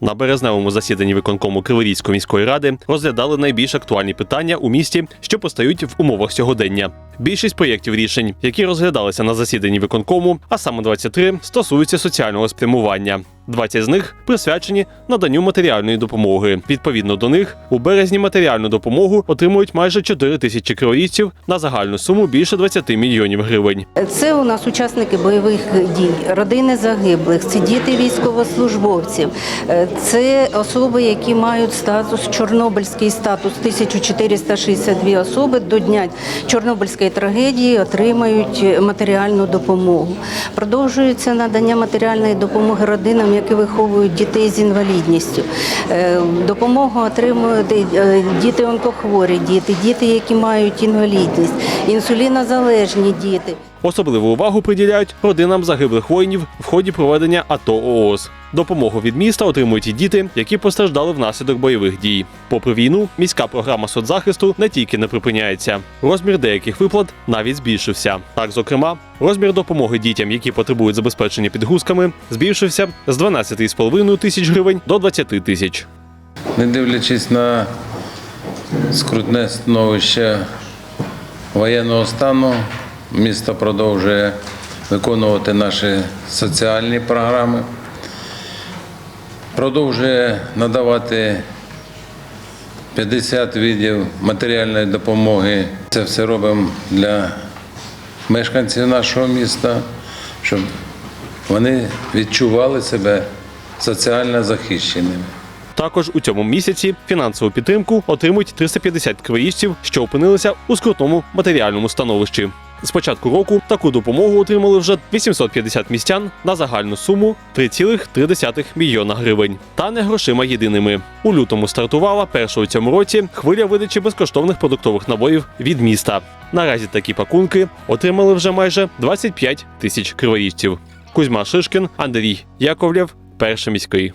На березневому засіданні виконкому Криворізької міської ради розглядали найбільш актуальні питання у місті, що постають в умовах сьогодення. Більшість проєктів рішень, які розглядалися на засіданні виконкому, а саме 23, стосуються соціального спрямування. 20 з них присвячені наданню матеріальної допомоги. Відповідно до них, у березні матеріальну допомогу отримують майже 4 тисячі криворізців на загальну суму більше 20 мільйонів гривень. Це у нас учасники бойових дій, родини загиблих, це діти військовослужбовців, е, це особи, які мають статус Чорнобильський статус 1462 особи до дня Чорнобильської трагедії отримають матеріальну допомогу. Продовжується надання матеріальної допомоги родинам, які виховують дітей з інвалідністю. Е, Допомогу отримують е, діти онкохворі, діти, діти, які мають інвалідність, інсулінозалежні діти. Особливу увагу приділяють родинам загиблих воїнів в ході проведення АТО ООС. Допомогу від міста отримують і діти, які постраждали внаслідок бойових дій. Попри війну, міська програма соцзахисту не тільки не припиняється. Розмір деяких виплат навіть збільшився. Так, зокрема, розмір допомоги дітям, які потребують забезпечення підгузками, збільшився з 12,5 тисяч гривень до 20 тисяч. Не дивлячись на скрутне становище воєнного стану, місто продовжує виконувати наші соціальні програми, продовжує надавати 50 видів матеріальної допомоги. Це все робимо для мешканців нашого міста, щоб вони відчували себе соціально захищеними. Також у цьому місяці фінансову підтримку отримують 350 криворіжців, що опинилися у скрутному матеріальному становищі. З початку року таку допомогу отримали вже 850 містян на загальну суму 3,3 мільйона гривень. Та не грошима єдиними. У лютому стартувала перша у цьому році хвиля видачі безкоштовних продуктових набоїв від міста. Наразі такі пакунки отримали вже майже 25 тисяч криворіжців. Кузьма Шишкін, Андрій Яковлєв, перший міський.